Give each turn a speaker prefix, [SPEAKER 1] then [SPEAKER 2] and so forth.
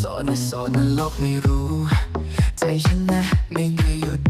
[SPEAKER 1] สอนนะสอนนะโลกไม่รู้ ใจฉันนะไม่เคยหยุด